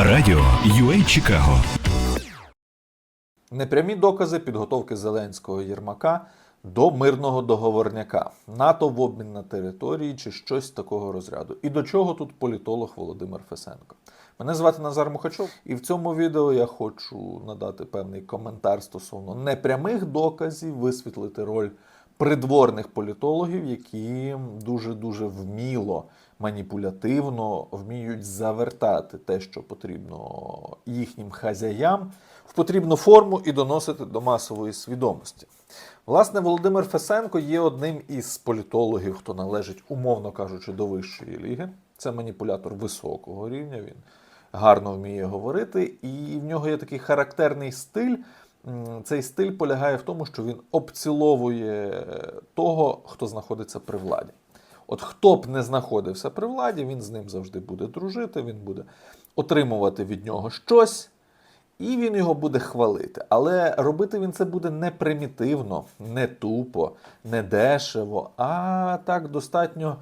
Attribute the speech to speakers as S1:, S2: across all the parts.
S1: Радіо UA Чикаго
S2: Непрямі докази підготовки Зеленського Єрмака до мирного договорняка, НАТО в обмін на території чи щось такого розряду. І до чого тут політолог Володимир Фесенко? Мене звати Назар Мухачов, і в цьому відео я хочу надати певний коментар стосовно непрямих доказів, висвітлити роль придворних політологів, які дуже дуже вміло, маніпулятивно вміють завертати те, що потрібно їхнім хазяям, в потрібну форму і доносити до масової свідомості. Власне, Володимир Фесенко є одним із політологів, хто належить, умовно кажучи, до вищої ліги. Це маніпулятор високого рівня. Він гарно вміє говорити, і в нього є такий характерний стиль. Цей стиль полягає в тому, що він обціловує того, хто знаходиться при владі. От хто б не знаходився при владі, він з ним завжди буде дружити, він буде отримувати від нього щось, і він його буде хвалити. Але робити він це буде не примітивно, не тупо, не дешево, а так достатньо,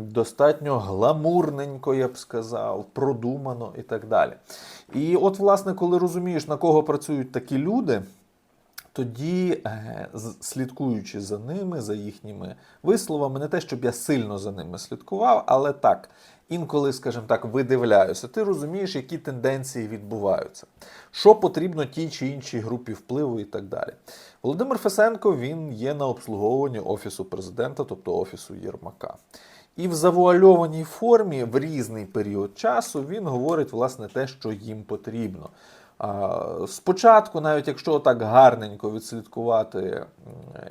S2: достатньо гламурненько, я б сказав, продумано і так далі. І от, власне, коли розумієш, на кого працюють такі люди, тоді, е, слідкуючи за ними, за їхніми висловами, не те, щоб я сильно за ними слідкував, але так, інколи, скажімо так, видивляюся, ти розумієш, які тенденції відбуваються, що потрібно тій чи іншій групі впливу і так далі. Володимир Фесенко він є на обслуговуванні Офісу президента, тобто Офісу Єрмака. І в завуальованій формі в різний період часу він говорить власне те, що їм потрібно. Спочатку, навіть якщо так гарненько відслідкувати,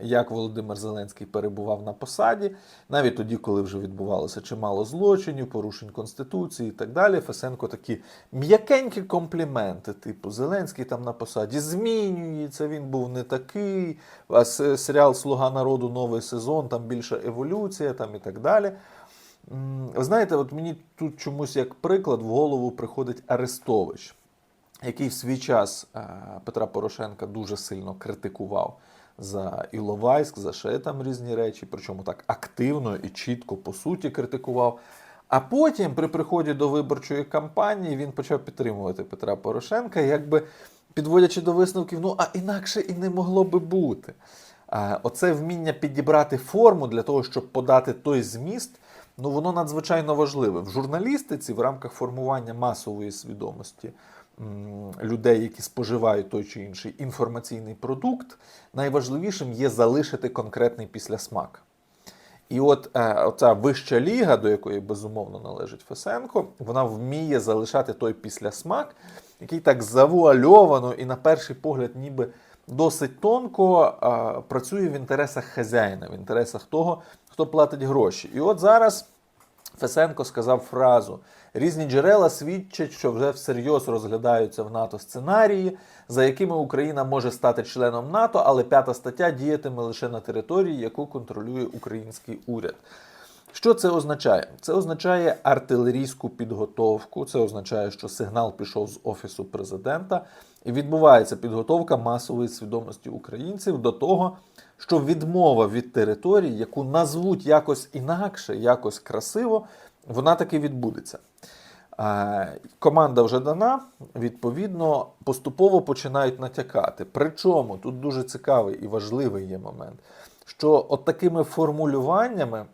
S2: як Володимир Зеленський перебував на посаді, навіть тоді, коли вже відбувалося чимало злочинів, порушень конституції і так далі, Фесенко такі м'якенькі компліменти, типу Зеленський там на посаді змінюється, він був не такий. А серіал Слуга народу новий сезон, там більша еволюція, там і так далі. Знаєте, от мені тут чомусь як приклад в голову приходить Арестович, який в свій час е, Петра Порошенка дуже сильно критикував за Іловайськ, за ще там різні речі, причому так активно і чітко по суті критикував. А потім, при приході до виборчої кампанії, він почав підтримувати Петра Порошенка, якби підводячи до висновків, ну а інакше і не могло би бути. Оце вміння підібрати форму для того, щоб подати той зміст, ну воно надзвичайно важливе. В журналістиці в рамках формування масової свідомості людей, які споживають той чи інший інформаційний продукт, найважливішим є залишити конкретний післясмак. І от е, оця вища ліга, до якої безумовно належить Фесенко, вона вміє залишати той післясмак, який так завуальовано і на перший погляд, ніби досить тонко е, працює в інтересах хазяїна, в інтересах того, хто платить гроші. І от зараз Фесенко сказав фразу: різні джерела свідчать, що вже всерйоз розглядаються в НАТО сценарії, за якими Україна може стати членом НАТО, але п'ята стаття діятиме лише на території, яку контролює український уряд. Що це означає? Це означає артилерійську підготовку. Це означає, що сигнал пішов з офісу президента, і відбувається підготовка масової свідомості українців до того, що відмова від території, яку назвуть якось інакше, якось красиво, вона таки відбудеться. Е, Команда вже дана, відповідно, поступово починають натякати. Причому тут дуже цікавий і важливий є момент, що от такими формулюваннями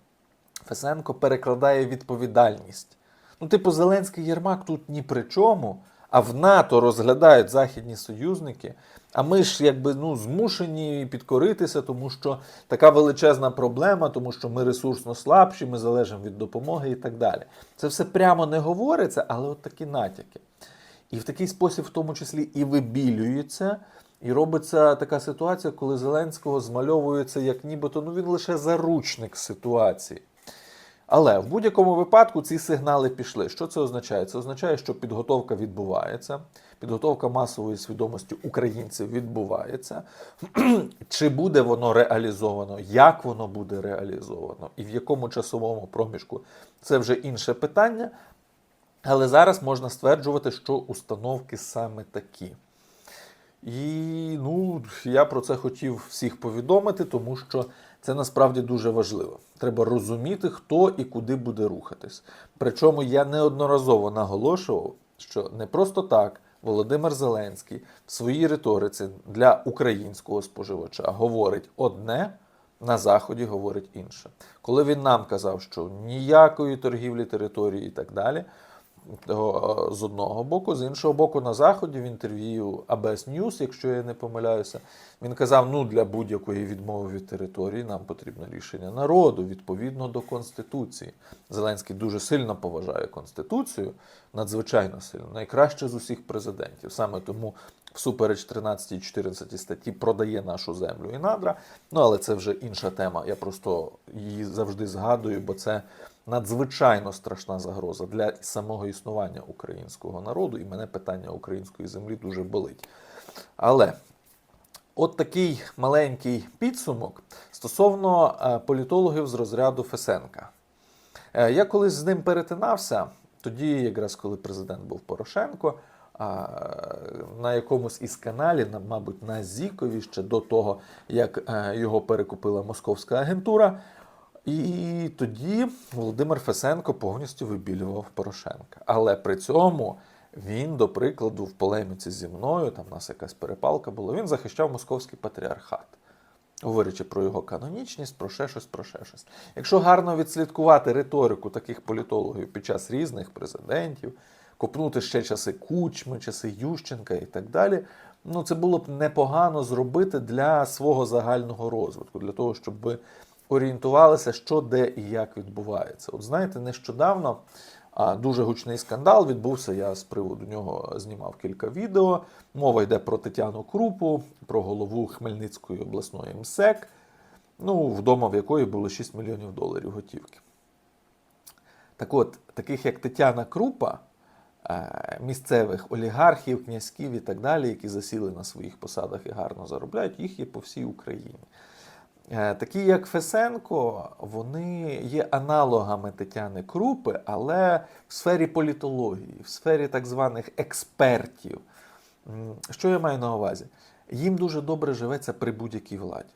S2: Фесенко перекладає відповідальність. Ну, типу, Зеленський Єрмак тут ні при чому, а в НАТО розглядають західні союзники. А ми ж якби ну, змушені підкоритися, тому що така величезна проблема, тому що ми ресурсно слабші, ми залежимо від допомоги і так далі. Це все прямо не говориться, але от такі натяки. І в такий спосіб, в тому числі, і вибілюється, і робиться така ситуація, коли Зеленського змальовується як нібито ну він лише заручник ситуації. Але в будь-якому випадку ці сигнали пішли. Що це означає? Це означає, що підготовка відбувається, підготовка масової свідомості українців відбувається. Чи буде воно реалізовано, як воно буде реалізовано і в якому часовому проміжку це вже інше питання. Але зараз можна стверджувати, що установки саме такі. І ну, я про це хотів всіх повідомити, тому що це насправді дуже важливо. Треба розуміти, хто і куди буде рухатись. Причому я неодноразово наголошував, що не просто так Володимир Зеленський в своїй риториці для українського споживача говорить одне, на Заході говорить інше. Коли він нам казав, що ніякої торгівлі території і так далі, з одного боку, з іншого боку, на Заході в інтерв'ю ABS News, якщо я не помиляюся, він казав: ну для будь-якої відмови від території нам потрібно рішення народу відповідно до Конституції. Зеленський дуже сильно поважає Конституцію, надзвичайно сильно, найкраще з усіх президентів. Саме тому всупереч 13 і 14 статті продає нашу землю і надра. Ну але це вже інша тема. Я просто її завжди згадую, бо це надзвичайно страшна загроза для самого існування українського народу, і мене питання української землі дуже болить. Але от такий маленький підсумок стосовно е, політологів з розряду Фесенка. Е, Я колись з ним перетинався, тоді, якраз коли президент був Порошенко, на якомусь із каналів, мабуть, на Зікові ще до того, як е, його перекупила московська агентура. І тоді Володимир Фесенко повністю вибілював Порошенка. Але при цьому він, до прикладу, в полеміці зі мною, там у нас якась перепалка була, він захищав московський патріархат говорячи про його канонічність, про ще щось, про ще щось. Якщо гарно відслідкувати риторику таких політологів під час різних президентів, копнути ще часи Кучми, часи Ющенка і так далі, ну це було б непогано зробити для свого загального розвитку, для того, щоб орієнтувалися, що де і як відбувається. От знаєте, нещодавно дуже гучний скандал відбувся. Я з приводу нього знімав кілька відео. Мова йде про Тетяну Крупу, про голову Хмельницької обласної МСЕК, ну, вдома в якої було 6 мільйонів доларів готівки. Так от, таких як Тетяна Крупа, е, місцевих олігархів, князьків і так далі, які засіли на своїх посадах і гарно заробляють, їх є по всій Україні. Е, Такі як Фесенко, вони є аналогами Тетяни Крупи, але в сфері політології, в сфері так званих експертів. Що я маю на увазі? Їм дуже добре живеться при будь-якій владі.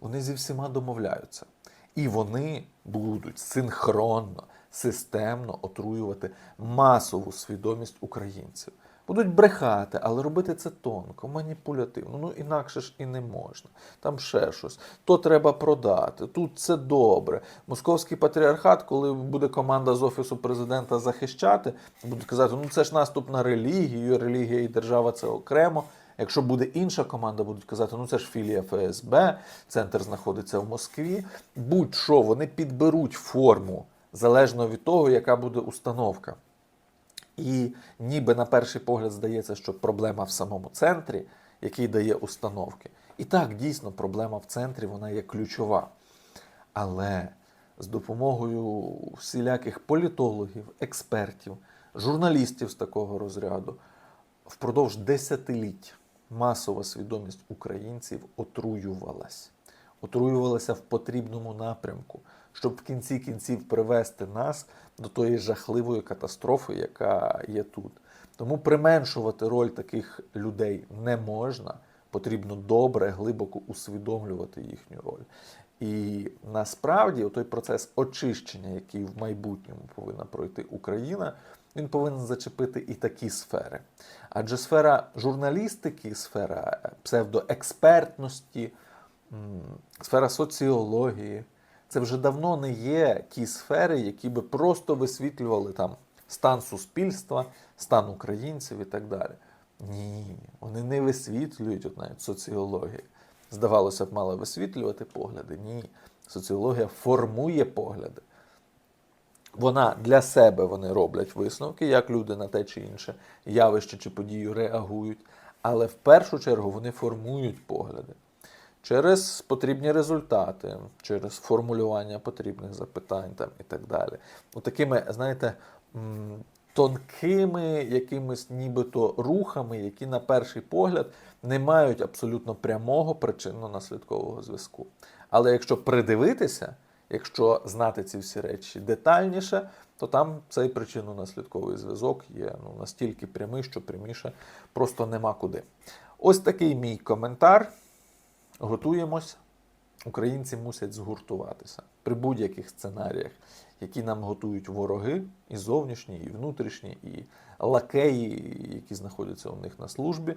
S2: Вони зі всіма домовляються. І вони будуть синхронно, системно отруювати масову свідомість українців. Будуть брехати, але робити це тонко, маніпулятивно. Ну інакше ж і не можна. Там ще щось. То треба продати. Тут це добре. Московський патріархат, коли буде команда з офісу президента захищати, будуть казати: ну це ж наступ на релігію, релігія і держава це окремо. Якщо буде інша команда, будуть казати, ну це ж філія ФСБ, центр знаходиться в Москві. Будь-що вони підберуть форму залежно від того, яка буде установка. І ніби на перший погляд здається, що проблема в самому центрі, який дає установки. І так, дійсно, проблема в центрі вона є ключова. Але з допомогою всіляких політологів, експертів, журналістів з такого розряду впродовж десятиліть масова свідомість українців отруювалась. Отруювалася в потрібному напрямку, щоб в кінці кінців привести нас до тої жахливої катастрофи, яка є тут. Тому применшувати роль таких людей не можна. Потрібно добре, глибоко усвідомлювати їхню роль. І насправді той процес очищення, який в майбутньому повинна пройти Україна, він повинен зачепити і такі сфери. Адже сфера журналістики, сфера псевдоекспертності, сфера соціології це вже давно не є ті сфери, які би просто висвітлювали там стан суспільства, стан українців і так далі. Ні, вони не висвітлюють от навіть соціологія. Здавалося б, мала висвітлювати погляди. Ні. Соціологія формує погляди. Вона для себе вони роблять висновки, як люди на те чи інше явище чи подію реагують. Але в першу чергу вони формують погляди через потрібні результати, через формулювання потрібних запитань там, і так далі. Ну, такими, знаєте, тонкими якимись нібито рухами, які на перший погляд не мають абсолютно прямого причинно-наслідкового зв'язку. Але якщо придивитися, якщо знати ці всі речі детальніше, то там цей причинно-наслідковий зв'язок є ну, настільки прямий, що пряміше просто нема куди. Ось такий мій коментар. Готуємось. Українці мусять згуртуватися при будь-яких сценаріях. які нам готують вороги, і зовнішні, і внутрішні, і лакеї, які знаходяться у них на службі,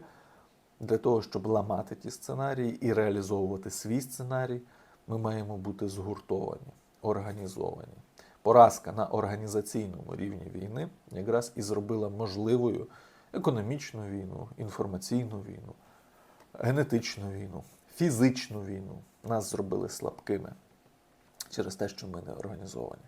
S2: для того, щоб ламати ті сценарії і реалізовувати свій сценарій, ми маємо бути згуртовані, організовані. Поразка на організаційному рівні війни якраз і зробила можливою економічну війну, інформаційну війну, генетичну війну, фізичну війну. Нас зробили слабкими через те, що ми не організовані.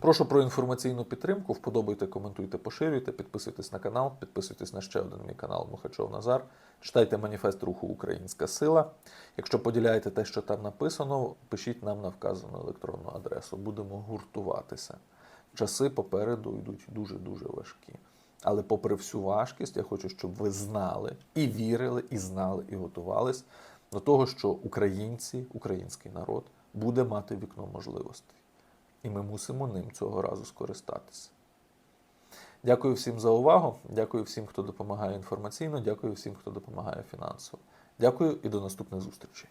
S2: Прошу про інформаційну підтримку. Вподобайте, коментуйте, поширюйте, підписуйтесь на канал, підписуйтесь на ще один мій канал Мухачов Назар. Читайте маніфест руху Українська Сила. Якщо поділяєте те, що там написано, пишіть нам на вказану електронну адресу. Будемо гуртуватися. Часи попереду йдуть дуже-дуже важкі. Але попри всю важкість, я хочу, щоб ви знали і вірили, і знали, і готувались до того, що українці, український народ буде мати вікно можливостей. І ми мусимо ним цього разу скористатися. Дякую всім за увагу. Дякую всім, хто допомагає інформаційно. Дякую всім, хто допомагає фінансово. Дякую і до наступних зустрічей.